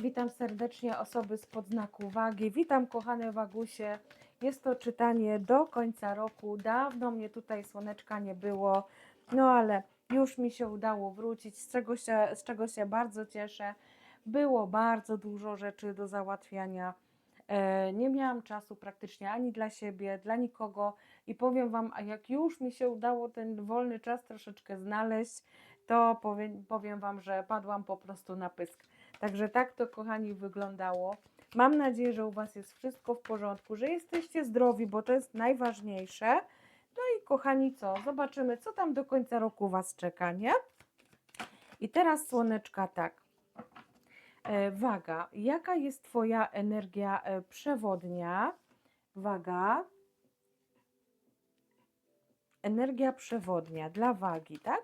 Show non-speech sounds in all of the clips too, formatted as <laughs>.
Witam serdecznie osoby spod znaku wagi. Witam kochane wagusie. Jest to czytanie do końca roku. Dawno mnie tutaj słoneczka nie było, no ale już mi się udało wrócić, z czego się, z czego się bardzo cieszę. Było bardzo dużo rzeczy do załatwiania. E, Nie miałam czasu praktycznie ani dla siebie, dla nikogo i powiem Wam, a jak już mi się udało ten wolny czas troszeczkę znaleźć, to powiem, powiem Wam, że padłam po prostu na pysk. Także tak to, kochani, wyglądało. Mam nadzieję, że u Was jest wszystko w porządku, że jesteście zdrowi, bo to jest najważniejsze. No i kochani, co? Zobaczymy, co tam do końca roku Was czeka, nie? I teraz słoneczka tak. E, waga. Jaka jest Twoja energia e, przewodnia? Waga. Energia przewodnia dla wagi, tak?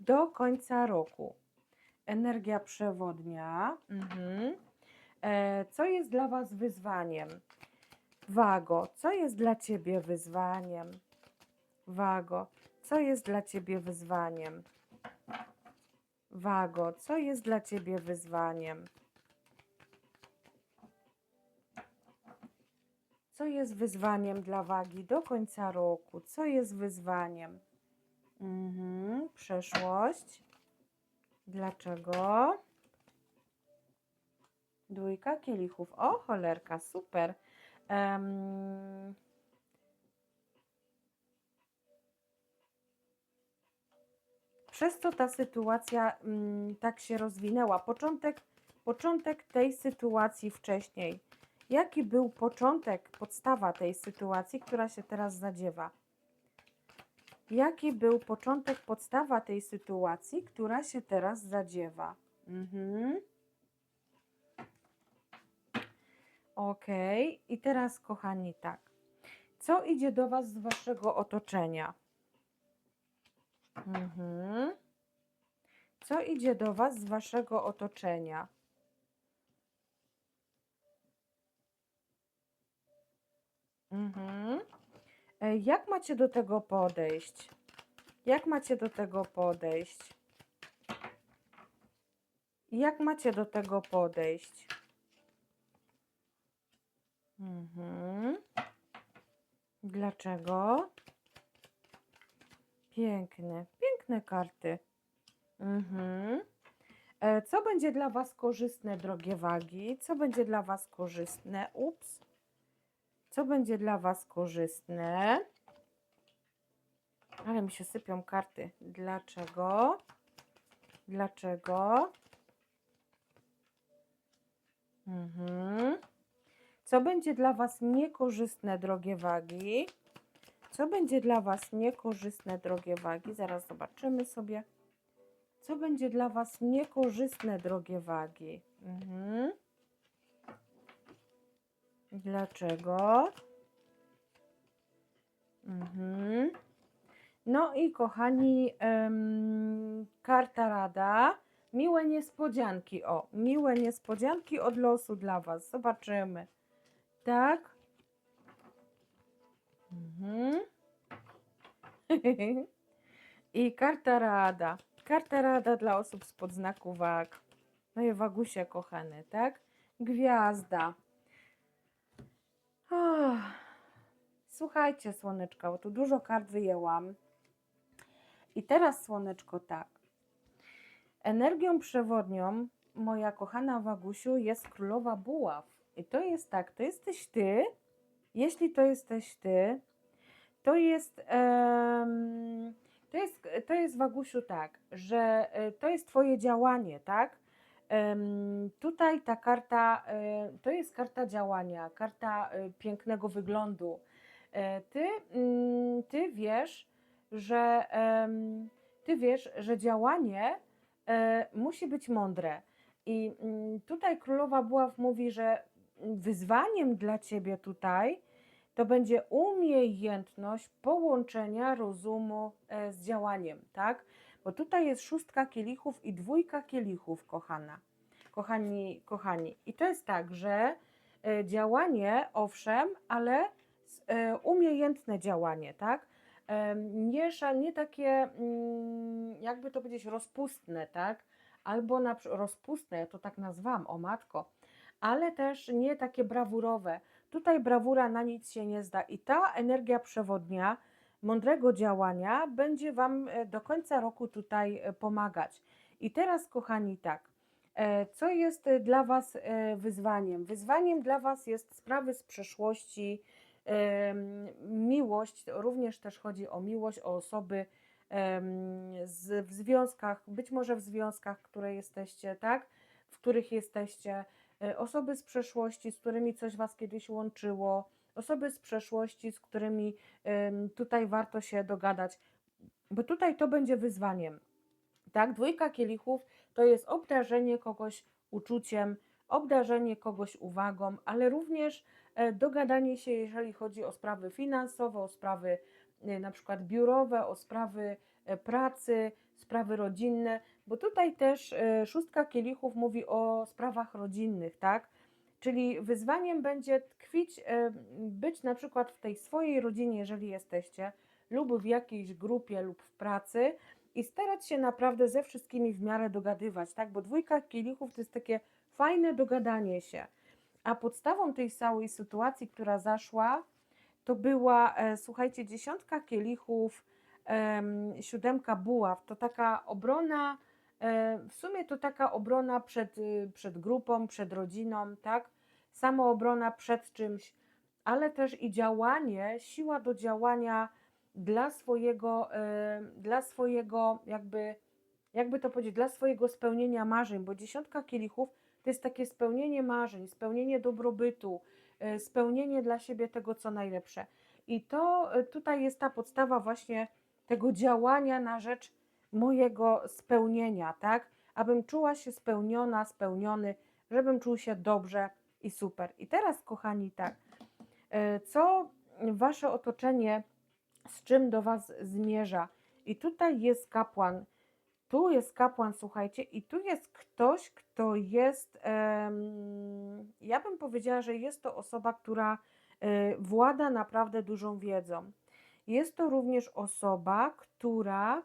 Do końca roku. Energia przewodnia. Mhm. E, co jest dla Was wyzwaniem? Wago, co jest dla Ciebie wyzwaniem? Wago, co jest dla Ciebie wyzwaniem? Wago, co jest dla Ciebie wyzwaniem? Co jest wyzwaniem dla wagi do końca roku? Co jest wyzwaniem? Mhm, przeszłość. Dlaczego? Dwójka kielichów. O, cholerka, super. Em, przez co ta sytuacja mm, tak się rozwinęła? Początek, początek tej sytuacji wcześniej. Jaki był początek, podstawa tej sytuacji, która się teraz zadziewa? Jaki był początek, podstawa tej sytuacji, która się teraz zadziewa? Mhm. Ok, i teraz, kochani, tak. Co idzie do Was z Waszego otoczenia? Mhm. Co idzie do Was z Waszego otoczenia? Mhm. E, Jak macie do tego podejść? Jak macie do tego podejść? Jak macie do tego podejść? Mhm. Dlaczego? Piękne, piękne karty. Mhm. E, Co będzie dla Was korzystne, drogie wagi? Co będzie dla Was korzystne? Ups. Co będzie dla Was korzystne? Ale mi się sypią karty. Dlaczego? Dlaczego? Mhm. Co będzie dla Was niekorzystne, drogie wagi? Co będzie dla Was niekorzystne, drogie wagi? Zaraz zobaczymy sobie. Co będzie dla Was niekorzystne, drogie wagi? Mhm. Dlaczego? Mhm. No i kochani, karta rada. Miłe niespodzianki. O, miłe niespodzianki od losu dla Was. Zobaczymy. Tak? Mhm. <laughs> I karta rada. Karta rada dla osób spod znaku wag. No i wagusie kochane, tak? Gwiazda. Słuchajcie, słoneczka, bo tu dużo kart wyjęłam. I teraz, słoneczko, tak. Energią przewodnią, moja kochana Wagusiu, jest królowa buław. I to jest tak, to jesteś ty. Jeśli to jesteś ty, to jest, em, to jest, to jest Wagusiu tak, że e, to jest twoje działanie, tak? Tutaj ta karta, e, to jest karta działania, karta e, pięknego wyglądu. E, Ty, mm, ty wiesz, że ty wiesz, że działanie e, musi być mądre. I mm, tutaj królowa Buław mówi, że wyzwaniem dla ciebie tutaj to będzie umiejętność połączenia rozumu e, z działaniem, tak? Bo tutaj jest szóstka kielichów i dwójka kielichów, kochana. Kochani, kochani. I to jest tak, że działanie, owszem, ale umiejętne działanie, tak? Nie, nie takie, mm, jakby to powiedzieć, rozpustne, tak? Albo na, rozpustne, ja to tak nazwałam, o matko, ale też nie takie brawurowe. Tutaj brawura na nic się nie zda i ta energia przewodnia mądrego działania będzie Wam e, do końca roku tutaj e, pomagać. I teraz, kochani, tak. e, Co jest e, dla Was e, wyzwaniem? Wyzwaniem dla Was jest sprawy z przeszłości, miłość, również też chodzi o miłość, o osoby w związkach, być może w związkach, które jesteście, tak? W których jesteście, e, osoby z przeszłości, z którymi coś Was kiedyś łączyło, osoby z przeszłości, z którymi tutaj warto się dogadać, bo tutaj to będzie wyzwaniem. Tak, dwójka kielichów to jest obdarzenie kogoś uczuciem, obdarzenie kogoś uwagą, ale również dogadanie się, jeżeli chodzi o sprawy finansowe, o sprawy e, na przykład biurowe, o sprawy e, pracy, sprawy rodzinne, bo tutaj też e, szóstka kielichów mówi o sprawach rodzinnych, tak? Czyli wyzwaniem będzie tkwić, e, być na przykład w tej swojej rodzinie, jeżeli jesteście, lub w jakiejś grupie, lub w pracy i starać się naprawdę ze wszystkimi w miarę dogadywać, tak? Bo dwójka kielichów to jest takie fajne dogadanie się. A podstawą tej całej sytuacji, która zaszła, to była, e, słuchajcie, dziesiątka kielichów, em, siódemka buław. To taka obrona, e, w sumie to taka obrona przed, y, przed grupą, przed rodziną, tak? Samoobrona przed czymś, ale też i działanie, siła do działania dla swojego, e, dla swojego jakby, jakby to powiedzieć, dla swojego spełnienia marzeń, bo dziesiątka kielichów to jest takie spełnienie marzeń, spełnienie dobrobytu, e, spełnienie dla siebie tego, co najlepsze. I to e, tutaj jest ta podstawa właśnie tego działania na rzecz mojego spełnienia, tak? Abym czuła się spełniona, spełniony, żebym czuł się dobrze i super. I teraz, kochani, tak, e, co wasze otoczenie, z czym do was zmierza? I tutaj jest kapłan. Tu jest kapłan, słuchajcie, i tu jest ktoś, kto jest, ja bym powiedziała, że jest to osoba, która e, włada naprawdę dużą wiedzą. Jest to również osoba, która,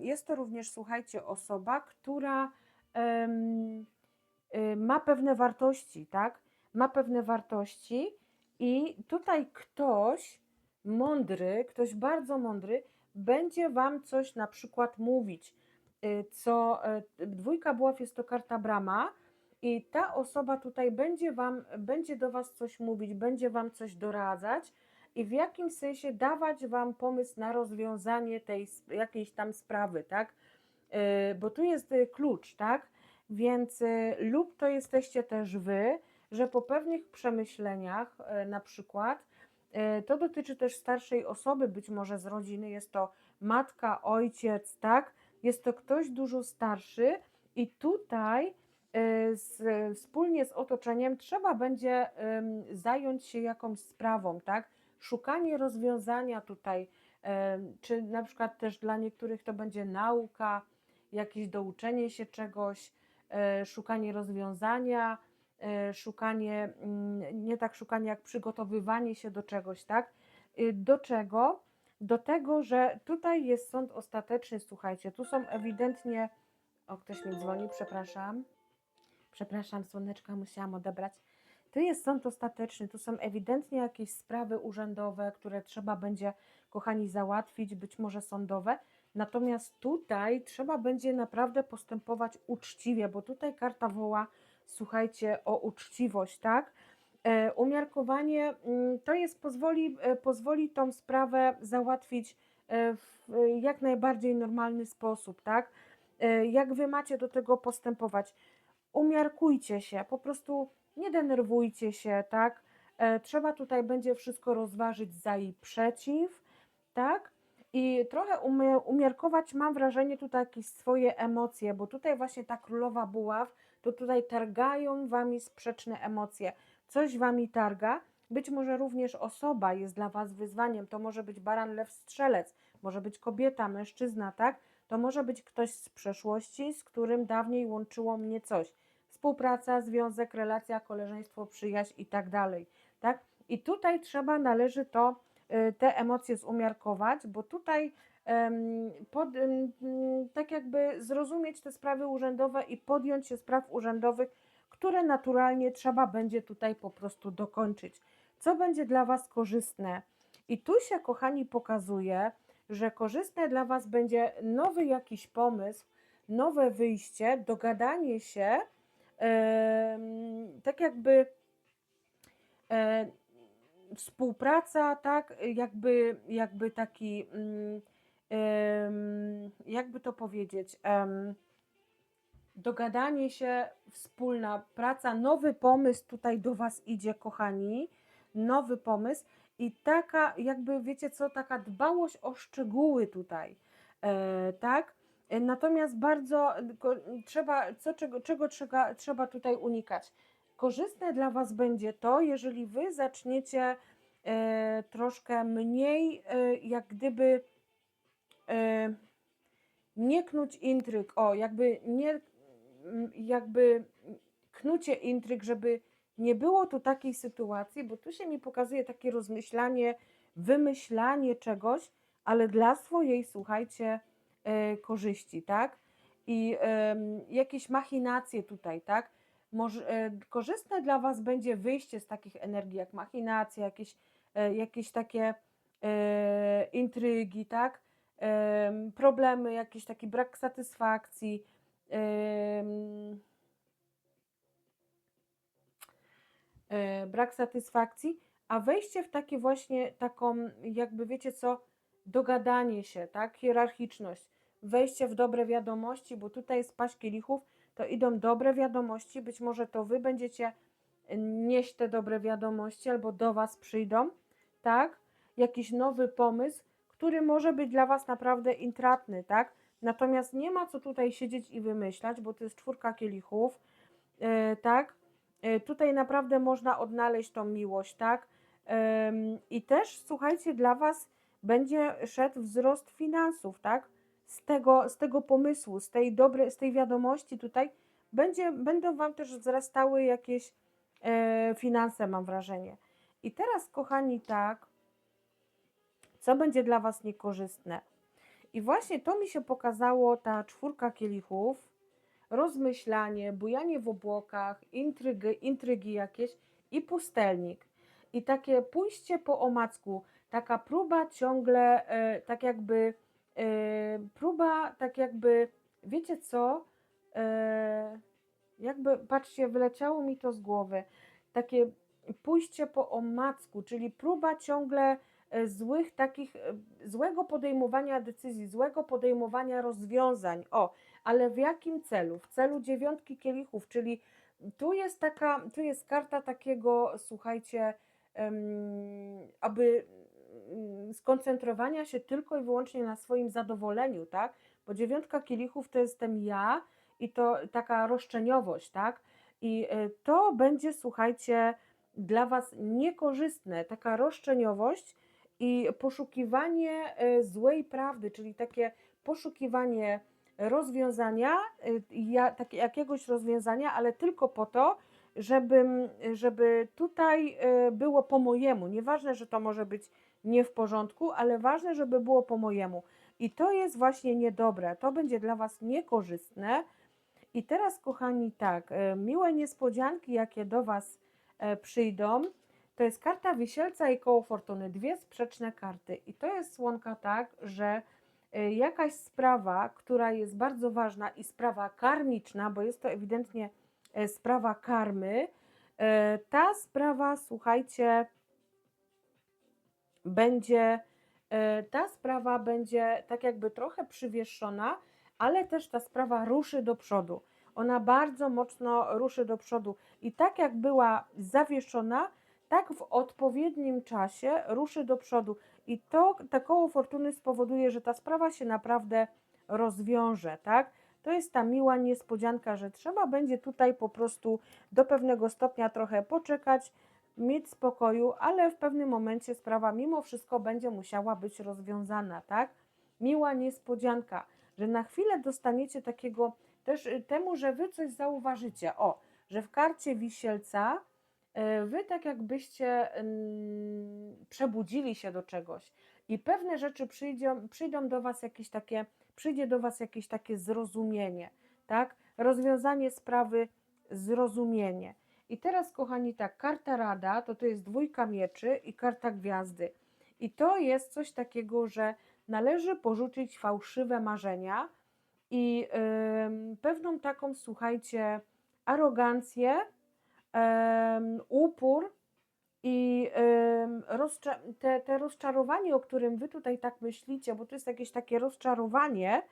jest to również, słuchajcie, osoba, która y, ma pewne wartości, tak? Ma pewne wartości i tutaj ktoś mądry, ktoś bardzo mądry będzie Wam coś na przykład mówić, y, co y, dwójka buław jest to karta brama i ta osoba tutaj będzie Wam, będzie do Was coś mówić, będzie Wam coś doradzać i w jakimś sensie dawać Wam pomysł na rozwiązanie tej jakiejś tam sprawy, tak? Y, Bo tu jest klucz, tak? Więc lub to jesteście też Wy, że po pewnych przemyśleniach, na przykład, to dotyczy też starszej osoby, być może z rodziny, jest to matka, ojciec, tak? Jest to ktoś dużo starszy i tutaj y, z, wspólnie z otoczeniem trzeba będzie zająć się jakąś sprawą, tak? Szukanie rozwiązania tutaj, czy na przykład też dla niektórych to będzie nauka, jakieś douczenie się czegoś, e, szukanie rozwiązania, e, szukanie, mm, nie tak szukanie, jak przygotowywanie się do czegoś, tak? Y, Do czego? Do tego, że tutaj jest sąd ostateczny, słuchajcie, tu są ewidentnie, o ktoś mi dzwoni, przepraszam, przepraszam, słoneczka, musiałam odebrać. Tu jest sąd ostateczny, tu są ewidentnie jakieś sprawy urzędowe, które trzeba będzie, kochani, załatwić, być może sądowe, Natomiast tutaj trzeba będzie naprawdę postępować uczciwie, bo tutaj karta woła, słuchajcie, o uczciwość, tak? E, umiarkowanie mm, to jest pozwoli, e, pozwoli tą sprawę załatwić e, w jak najbardziej normalny sposób, tak? Jak wy macie do tego postępować? Umiarkujcie się, po prostu nie denerwujcie się, tak? Trzeba tutaj będzie wszystko rozważyć za i przeciw, tak? I trochę umiarkować, mam wrażenie, tutaj jakieś swoje emocje, bo tutaj właśnie ta królowa buław, to tutaj targają wami sprzeczne emocje. Coś wami targa, być może również osoba jest dla was wyzwaniem. To może być baran, lew, strzelec, może być kobieta, mężczyzna, tak? To może być ktoś z przeszłości, z którym dawniej łączyło mnie coś. Współpraca, związek, relacja, koleżeństwo, przyjaźń i tak dalej, tak? I tutaj trzeba, należy to te emocje zumiarkować, bo tutaj pod, tak jakby zrozumieć te sprawy urzędowe i podjąć się spraw urzędowych, które naturalnie trzeba będzie tutaj po prostu dokończyć. Co będzie dla Was korzystne? I tu się, kochani, pokazuje, że korzystne dla Was będzie nowy jakiś pomysł, nowe wyjście, dogadanie się, tak jakby e, współpraca, tak, jakby, jakby taki, mm, jakby to powiedzieć, dogadanie się, wspólna praca, nowy pomysł tutaj do Was idzie, kochani, nowy pomysł i taka, jakby wiecie co, taka dbałość o szczegóły tutaj, e, tak? Natomiast bardzo trzeba, co, czego, czego trzeba, trzeba tutaj unikać? Korzystne dla Was będzie to, jeżeli Wy zaczniecie e, troszkę mniej, e, jak gdyby e, nie knuć intryg, o, jakby nie, jakby knucie intryg, żeby nie było tu takiej sytuacji, bo tu się mi pokazuje takie rozmyślanie, wymyślanie czegoś, ale dla swojej, słuchajcie, korzyści, tak? I jakieś machinacje tutaj, tak? Może, e, korzystne dla Was będzie wyjście z takich energii jak machinacje, jakieś, e, jakieś takie e, intrygi, tak? Em, problemy, jakiś taki brak satysfakcji. em, e, brak satysfakcji, a wejście w takie właśnie taką, jakby wiecie co, dogadanie się, tak, hierarchiczność, wejście w dobre wiadomości, bo tutaj jest paść kielichów, to idą dobre wiadomości, być może to wy będziecie nieść te dobre wiadomości, albo do was przyjdą, tak, jakiś nowy pomysł, który może być dla was naprawdę intratny, tak, natomiast nie ma co tutaj siedzieć i wymyślać, bo to jest czwórka kielichów, e, tak, E, Tutaj naprawdę można odnaleźć tą miłość, tak? I też słuchajcie, dla Was będzie szedł wzrost finansów, tak? Z tego, z tego pomysłu, z tej dobrej, z tej wiadomości tutaj będzie, będą Wam też wzrastały jakieś e, finanse, mam wrażenie. I teraz, kochani, tak, co będzie dla Was niekorzystne? I właśnie to mi się pokazało, ta czwórka kielichów, rozmyślanie, bujanie w obłokach, intrygi, intrygi jakieś i pustelnik. I takie pójście po omacku, taka próba ciągle, e, tak jakby, próba, tak jakby, wiecie co, e, jakby, patrzcie, wyleciało mi to z głowy, takie pójście po omacku, czyli próba ciągle e, złych takich, e, złego podejmowania decyzji, złego podejmowania rozwiązań. O, ale w jakim celu? W celu dziewiątki kielichów, czyli tu jest taka, tu jest karta takiego, słuchajcie, aby skoncentrowania się tylko i wyłącznie na swoim zadowoleniu, tak? Bo dziewiątka kielichów to jestem ja i to taka roszczeniowość, tak? I e, to będzie, słuchajcie, dla Was niekorzystne, taka roszczeniowość i poszukiwanie e, złej prawdy, czyli takie poszukiwanie rozwiązania, y, tak, jakiegoś rozwiązania, ale tylko po to, żeby, żeby tutaj y, było po mojemu. Nieważne, że to może być nie w porządku, ale ważne, żeby było po mojemu. I to jest właśnie niedobre. To będzie dla Was niekorzystne. I teraz, kochani, tak, y, miłe niespodzianki, jakie do Was e, przyjdą, to jest karta wisielca i koło fortuny. Dwie sprzeczne karty. I to jest słonka tak, że jakaś sprawa, która jest bardzo ważna i sprawa karmiczna, bo jest to ewidentnie e, sprawa karmy, e, ta sprawa, słuchajcie, będzie, e, ta sprawa będzie tak jakby trochę przywieszona, ale też ta sprawa ruszy do przodu. Ona bardzo mocno ruszy do przodu i tak jak była zawieszona, tak w odpowiednim czasie ruszy do przodu. I to, to koło fortuny spowoduje, że ta sprawa się naprawdę rozwiąże, tak? To jest ta miła niespodzianka, że trzeba będzie tutaj po prostu do pewnego stopnia trochę poczekać, mieć spokoju, ale w pewnym momencie sprawa mimo wszystko będzie musiała być rozwiązana, tak? Miła niespodzianka, że na chwilę dostaniecie takiego też y, temu, że wy coś zauważycie. O, że w karcie wisielca y, wy tak jakbyście przebudzili się do czegoś i pewne rzeczy przyjdą, przyjdą do was jakieś takie, przyjdzie do was jakieś takie zrozumienie, tak? Rozwiązanie sprawy zrozumienie. I teraz, kochani, tak, karta rada to to jest dwójka mieczy i karta gwiazdy. I to jest coś takiego, że należy porzucić fałszywe marzenia i ym, pewną taką, słuchajcie, arogancję, em, upór i te, te rozczarowanie, o którym wy tutaj tak myślicie, bo to jest jakieś takie rozczarowanie,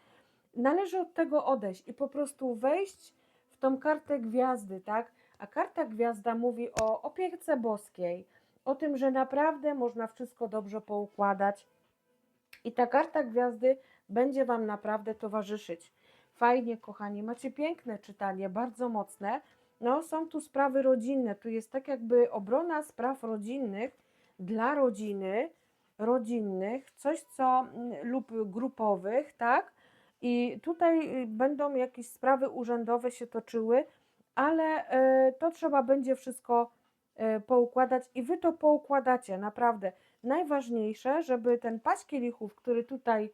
należy od tego odejść i po prostu wejść w tą kartę gwiazdy, tak? A karta gwiazda mówi o opiece boskiej, o tym, że naprawdę można wszystko dobrze poukładać. I ta karta gwiazdy będzie Wam naprawdę towarzyszyć. Fajnie, kochani, macie piękne czytanie, bardzo mocne. No, są tu sprawy rodzinne, tu jest tak jakby obrona spraw rodzinnych dla rodziny, rodzinnych, coś co mm, lub grupowych, tak? I tutaj y, będą jakieś sprawy urzędowe się toczyły, ale y, to trzeba będzie wszystko y, poukładać i wy to poukładacie, naprawdę. Najważniejsze, żeby ten paść kielichów, który tutaj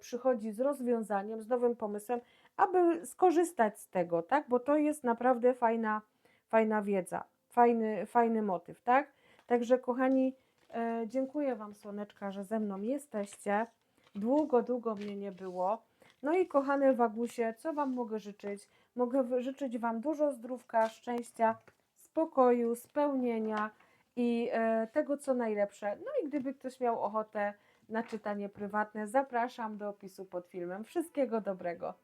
przychodzi z rozwiązaniem, z nowym pomysłem, aby skorzystać z tego, tak? Bo to jest naprawdę fajna, fajna wiedza, fajny, fajny motyw, tak? Także kochani, e, dziękuję Wam słoneczka, że ze mną jesteście. Długo, długo mnie nie było. No i kochane Wagusie, co Wam mogę życzyć? Mogę życzyć Wam dużo zdrówka, szczęścia, spokoju, spełnienia i e, tego, co najlepsze. No i gdyby ktoś miał ochotę na czytanie prywatne, zapraszam do opisu pod filmem. Wszystkiego dobrego.